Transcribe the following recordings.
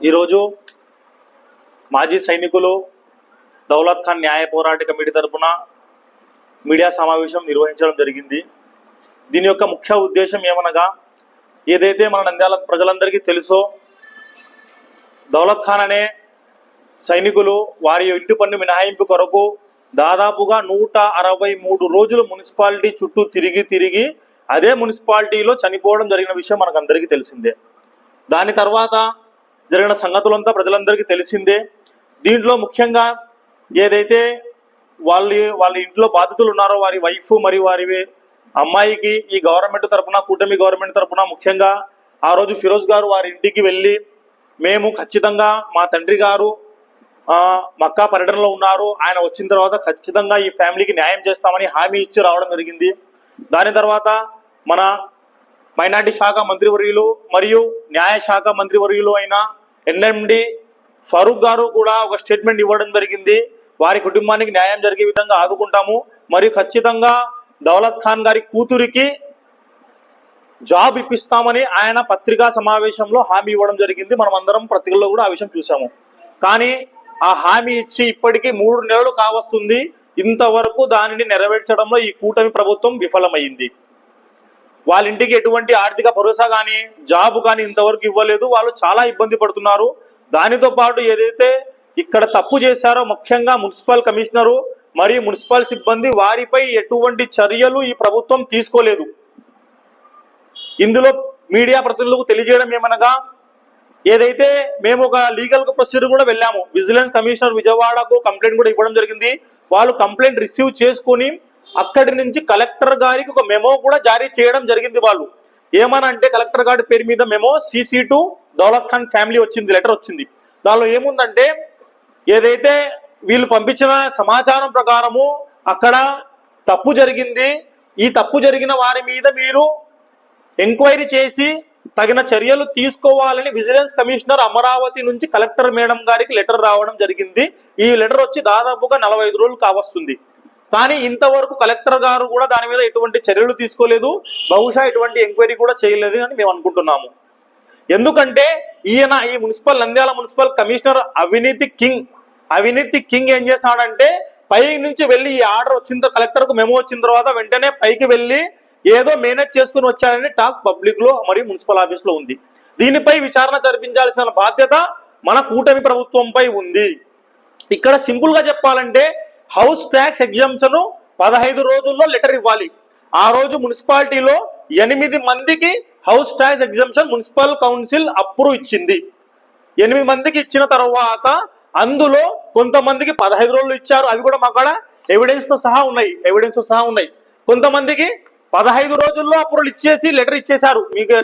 ఈరోజు మాజీ సైనికులు దౌలత్ ఖాన్ న్యాయ పోరాట కమిటీ తరఫున మీడియా సమావేశం నిర్వహించడం జరిగింది. దీని యొక్క ముఖ్య ఉద్దేశం ఏమనగా ఏదైతే మన నంద్యాల ప్రజలందరికీ తెలుసో దౌలత్ ఖాన్ అనే సైనికులు వారి ఇంటి పన్ను మినహాయింపు కొరకు దాదాపుగా నూట అరవై మూడు రోజులు మున్సిపాలిటీ చుట్టూ తిరిగి తిరిగి అదే మున్సిపాలిటీలో చనిపోవడం జరిగిన విషయం మనకు అందరికీ తెలిసిందే. దాని తర్వాత జరిగిన సంగతులంతా ప్రజలందరికీ తెలిసిందే. దీంట్లో ముఖ్యంగా ఏదైతే వాళ్ళ వాళ్ళ ఇంట్లో బాధితులు ఉన్నారో వారి వైఫ్ మరియు వారి అమ్మాయికి ఈ గవర్నమెంట్ తరపున కూటమి గవర్నమెంట్ తరపున ముఖ్యంగా ఆ రోజు ఫిరోజ్ గారు వారి ఇంటికి వెళ్ళి మేము ఖచ్చితంగా మా తండ్రి గారు మక్కా పర్యటనలో ఉన్నారు. ఆయన వచ్చిన తర్వాత ఖచ్చితంగా ఈ ఫ్యామిలీకి న్యాయం చేస్తామని హామీ ఇచ్చి రావడం జరిగింది. దాని తర్వాత మన మైనార్టీ శాఖ మంత్రివర్యులు మరియు న్యాయ శాఖ మంత్రివర్యులు అయిన ఎన్ఎండి ఫరూక్ గారు కూడా ఒక స్టేట్మెంట్ ఇవ్వడం జరిగింది. వారి కుటుంబానికి న్యాయం జరిగే విధంగా ఆదుకుంటాము. మరియు ఖచ్చితంగా దౌలత్ ఖాన్ గారి కూతురికి జాబ్ ఇప్పిస్తామని ఆయన పత్రికా సమావేశంలో హామీ ఇవ్వడం జరిగింది. మనం అందరం పత్రికల్లో కూడా ఆ విషయం చూసాము కానీ ఆ హామీ ఇచ్చి ఇప్పటికీ మూడు నెలలు కావస్తుంది. ఇంతవరకు దానిని నెరవేర్చడంలో ఈ కూటమి ప్రభుత్వం విఫలమైంది. వాళ్ళ ఇంటికి ఎటువంటి ఆర్థిక భరోసా కానీ జాబ్ కానీ ఇంతవరకు ఇవ్వలేదు. వాళ్ళు చాలా ఇబ్బంది పడుతున్నారు. దానితో పాటు ఏదైతే ఇక్కడ తప్పు చేశారో ముఖ్యంగా మున్సిపల్ కమిషనరు మరియు మున్సిపల్ సిబ్బంది వారిపై ఎటువంటి చర్యలు ఈ ప్రభుత్వం తీసుకోలేదు. ఇందులో మీడియా ప్రతినిధులకు తెలియజేయడం ఏమనగా ఏదైతే మేము ఒక లీగల్ ప్రొసీజర్ కూడా వెళ్ళాము. విజిలెన్స్ కమిషనర్ విజయవాడకు కంప్లైంట్ కూడా ఇవ్వడం జరిగింది. వాళ్ళు కంప్లైంట్ రిసీవ్ చేసుకుని అక్కడి నుంచి కలెక్టర్ గారికి ఒక మెమో కూడా జారీ చేయడం జరిగింది వాళ్ళు. ఏమనంటే కలెక్టర్ గారి పేరు మీద memo CC to Daulat Khan family వచ్చింది లెటర్ వచ్చింది. దానిలో ఏముందంటే ఏదైతే వీళ్ళు పంపించిన సమాచారం ప్రకారము అక్కడ తప్పు జరిగింది ఈ తప్పు జరిగిన వారి మీద మీరు ఎంక్వైరీ చేసి తగిన చర్యలు తీసుకోవాలని విజిలెన్స్ కమిషనర్ అమరావతి నుంచి కలెక్టర్ మేడం గారికి లెటర్ రావడం జరిగింది. ఈ లెటర్ వచ్చి దాదాపుగా నలభై ఐదు రోజులు కావస్తుంది. కానీ ఇంతవరకు కలెక్టర్ గారు కూడా దాని మీద ఎటువంటి చర్యలు తీసుకోలేదు. బహుశా ఎటువంటి ఎంక్వైరీ కూడా చేయలేదు అని మేము అనుకుంటున్నాము. ఎందుకంటే ఈయన ఈ మున్సిపల్ నంద్యాల మున్సిపల్ కమిషనర్ అవినీతి కింగ్ అవినీతి కింగ్ ఏం చేశాడంటే పై నుంచి వెళ్ళి ఈ ఆర్డర్ వచ్చిన కలెక్టర్కు మెమో వచ్చిన తర్వాత వెంటనే పైకి వెళ్ళి ఏదో మేనేజ్ చేసుకుని వచ్చాడని టాక్ పబ్లిక్లో మరియు మున్సిపల్ ఆఫీస్లో ఉంది. దీనిపై విచారణ జరిపించాల్సిన బాధ్యత మన కూటమి ప్రభుత్వంపై ఉంది. ఇక్కడ సింపుల్గా చెప్పాలంటే హౌస్ ట్యాక్స్ ఎగ్జామ్షన్ పదహైదు రోజుల్లో లెటర్ ఇవ్వాలి. ఆ రోజు మున్సిపాలిటీలో ఎనిమిది మందికి house tax exemption municipal council approve ఇచ్చింది. ఎనిమిది మందికి ఇచ్చిన తర్వాత అందులో కొంతమందికి పదహైదు రోజులు ఇచ్చారు. అవి కూడా మాకు కూడా ఎవిడెన్స్తో సహా ఉన్నాయి. ఎవిడెన్స్తో సహా ఉన్నాయి. కొంతమందికి పదహైదు రోజుల్లో అప్రూవల్ ఇచ్చేసి లెటర్ ఇచ్చేశారు. మీకు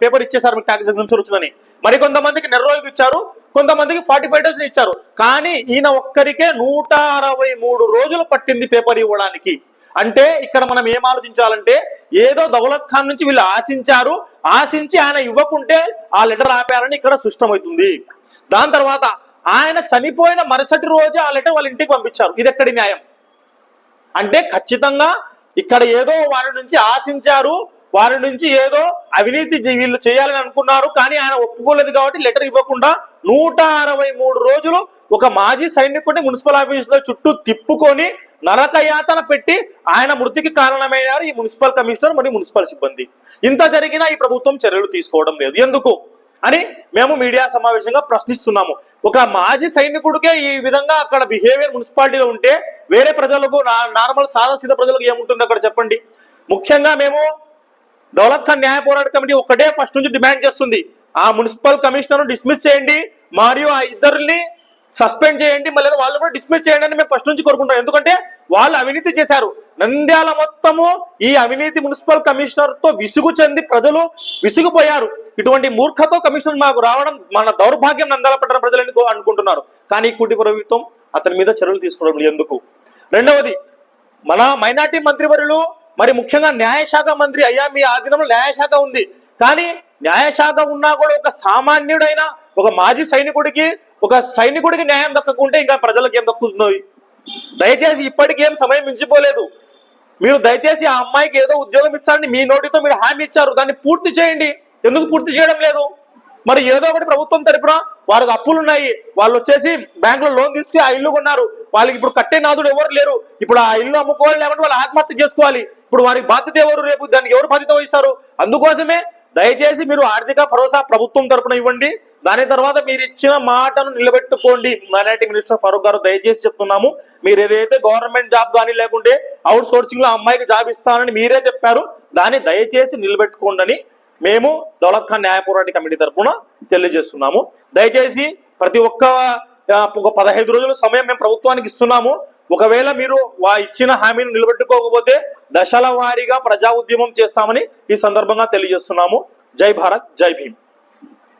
పేపర్ ఇచ్చేశారు మీకు ట్యాక్స్ ఎగ్జామ్షన్ వచ్చిందని. మరి కొంతమందికి నెల రోజులకు ఇచ్చారు కొంతమందికి ఫార్టీ ఫైవ్ డేస్ ఇచ్చారు. కానీ ఈయన ఒక్కరికే నూట అరవై మూడు రోజులు పట్టింది పేపర్ ఇవ్వడానికి. అంటే ఇక్కడ మనం ఏం ఆలోచించాలంటే ఏదో దౌలత్ ఖాన్ నుంచి వీళ్ళు ఆశించారు. ఆశించి ఆయన ఇవ్వకుంటే ఆ లెటర్ ఆపారని ఇక్కడ సృష్టమవుతుంది. దాని తర్వాత ఆయన చనిపోయిన మరుసటి రోజే ఆ లెటర్ వాళ్ళ ఇంటికి పంపించారు. ఇది ఎక్కడి న్యాయం? అంటే ఖచ్చితంగా ఇక్కడ ఏదో వారి నుంచి ఆశించారు వారి నుంచి ఏదో అవినీతి వీళ్ళు చేయాలని అనుకున్నారు కానీ ఆయన ఒప్పుకోలేదు కాబట్టి లెటర్ ఇవ్వకుండా నూట అరవై మూడు రోజులు ఒక మాజీ సైనికుడిని మున్సిపల్ ఆఫీస్లో చుట్టూ తిప్పుకొని నరకయాతన పెట్టి ఆయన మృతికి కారణమైనారు ఈ మున్సిపల్ కమిషనర్ మరియు మున్సిపల్ సిబ్బంది. ఇంత జరిగినా ఈ ప్రభుత్వం చర్యలు తీసుకోవడం లేదు. ఎందుకు? అని మేము మీడియా సమావేశంగా ప్రశ్నిస్తున్నాము. ఒక మాజీ సైనికుడికే ఈ విధంగా అక్కడ బిహేవియర్ మున్సిపాలిటీలో ఉంటే వేరే ప్రజలకు నార్మల్ సాధారణ ప్రజలకు ఏముంటుంది అక్కడ చెప్పండి? ముఖ్యంగా మేము దౌలత్ ఖాన్ న్యాయ పోరాట కమిటీ ఒక్కటే ఫస్ట్ నుంచి డిమాండ్ చేస్తుంది. ఆ మున్సిపల్ కమిషనర్ డిస్మిస్ చేయండి మరియు ఆ ఇద్దరిని సస్పెండ్ చేయండి మళ్ళీ వాళ్ళు కూడా డిస్మిస్ చేయండి అని మేము ఫస్ట్ నుంచి కోరుకుంటాం ఎందుకంటే వాళ్ళు అవినీతి చేశారు. నంద్యాల మొత్తము ఈ అవినీతి మున్సిపల్ కమిషనర్తో విసుగు చెంది ప్రజలు విసుగుపోయారు. ఇటువంటి మూర్ఖతో కమిషన్ మాకు రావడం మన దౌర్భాగ్యం నంద్యాల ప్రజలని అనుకుంటున్నారు? కానీ కుటి కూటి ప్రభుత్వం అతని మీద చర్యలు తీసుకోవడం ఎందుకు? రెండవది మన మైనార్టీ మంత్రివర్యులు మరి ముఖ్యంగా న్యాయశాఖ మంత్రి అయ్యా మీ ఆధీనంలో న్యాయశాఖ ఉంది. కానీ న్యాయశాఖ ఉన్నా కూడా ఒక సామాన్యుడైన ఒక మాజీ సైనికుడికి ఒక సైనికుడికి న్యాయం దక్కకుంటే ఇంకా ప్రజలకు ఏం దక్కుతుంది? దయచేసి ఇప్పటికి ఏం సమయం మించిపోలేదు. మీరు దయచేసి ఆ అమ్మాయికి ఏదో ఉద్యోగం ఇస్తారని మీ నోటితో మీరు హామీ ఇచ్చారు. దాన్ని పూర్తి చేయండి. ఎందుకు పూర్తి చేయడం లేదు? మరి ఏదో ఒకటి ప్రభుత్వం తరపున వారికి అప్పులు ఉన్నాయి వాళ్ళు వచ్చేసి బ్యాంకులో లోన్ తీసుకుని ఆ ఇల్లు కొన్నారు. వాళ్ళకి ఇప్పుడు కట్టే నాదుడు ఎవరు లేరు. ఇప్పుడు ఆ ఇల్లు అమ్ముకోవాలి లేకుంటే వాళ్ళు ఆత్మహత్య చేసుకోవాలి. ఇప్పుడు వారికి బాధ్యత ఎవరు రేపు దానికి ఎవరు బాధ్యత వహిస్తారు? అందుకోసమే దయచేసి మీరు ఆర్థిక భరోసా ప్రభుత్వం తరపున ఇవ్వండి. దాని తర్వాత మీరు ఇచ్చిన మాటను నిలబెట్టుకోండి. మైనార్టీ మినిస్టర్ ఫరూక్ గారు దయచేసి చెప్తున్నాము. మీరు ఏదైతే గవర్నమెంట్ జాబ్ కానీ లేకుంటే అవుట్ సోర్సింగ్లో అమ్మాయికి జాబ్ ఇస్తానని మీరే చెప్పారు. దాన్ని దయచేసి నిలబెట్టుకోండి మేము దౌలత్ ఖాన్ న్యాయ పోరాట కమిటీ తరఫున తెలియజేస్తున్నాము. దయచేసి ప్రతి ఒక్క పదహైదు రోజుల సమయం మేము ప్రభుత్వానికి ఇస్తున్నాము. ఒకవేళ మీరు వా ఇచ్చిన హామీని నిలబెట్టుకోకపోతే దశల వారీగా ప్రజా ఉద్యమం చేస్తామని ఈ సందర్భంగా తెలియజేస్తున్నాము. జై భారత్ జై భీమ్.